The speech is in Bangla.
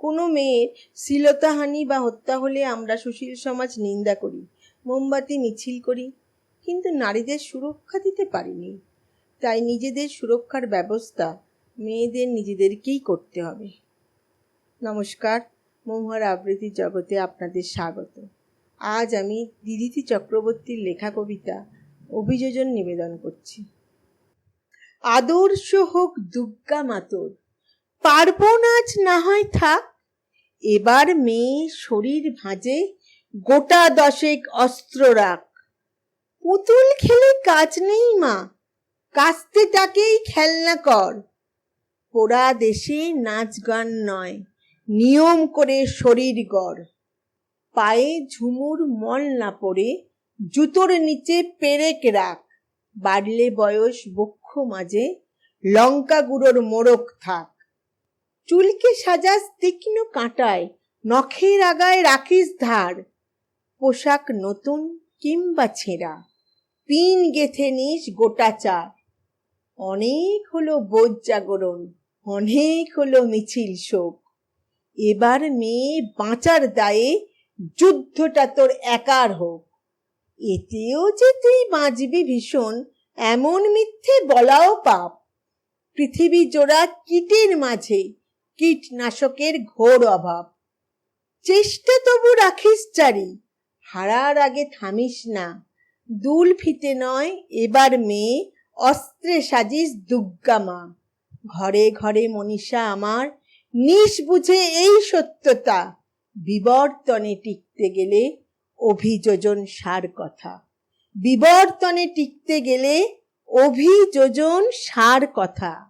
কোনো মেয়ের শ্লীলতাহানি বা হত্যা হলে আমরা সুশীল সমাজ নিন্দা করি, মোমবাতি মিছিল করি, কিন্তু নারীদের সুরক্ষা দিতে পারিনি। তাই নিজেদের সুরক্ষার ব্যবস্থা মেয়েদের নিজেদেরকেই করতে হবে। নমস্কার মহুয়ার আবৃত্তি জগতে আপনাদের স্বাগত। আজ আমি দিদিতি চক্রবর্তীর লেখা কবিতা অভিযোজন নিবেদন করছি। আদর্শ হোক দুর্গা মাতর পার্বণ আজ না হয় থাক, এবার মেয়ে শরীর ভাঁজে গোটা দশেক অস্ত্র রাখ। পুতুল খেলে কাজ নেই মা, কাস্তে তাকেই খেলনা কর। পোড়া দেশে নাচ গান নয়, নিয়ম করে শরীর গড়। পায়ে ঝুমুর মল না পড়ে, জুতোর নিচে পেরেক রাখ। বাড়লে বয়স বক্ষ মাঝে, লঙ্কা গুঁড়োর মোড়ক থাক। চুলকে সাজাস তীক্ষ্ণ কাঁটায়, নখের আগায় রাখিস ধার। পোশাক নতুন কিংবা ছেঁড়া, পিন গেথে নিস গোটা চার। অনেক হলো বোধ জাগরণ, অনেক হলো মিছিল শোক। এবার মেয়ে বাঁচার দায়ে যুদ্ধটা তোর একার হোক। এতেও যে তুই বাঁচবি ভীষণ, এমন মিথ্যে বলাও পাপ। পৃথিবী জোড়া কীটের মাঝে কীটনাশকের ঘোর অভাব। চেষ্টা তবু রাখিস চারি, হারার আগে থামিস না। দুল ফিতে নয়, এবার মেয়ে, অস্ত্রে সাজিস দুর্গা মা। ঘরে ঘরে মনীষা আমার নিস বুঝে এই সত্যতা। বিবর্তনে টিকতে গেলে অভিযোজন সার কথা। বিবর্তনে টিকতে গেলে অভিযোজন সার কথা।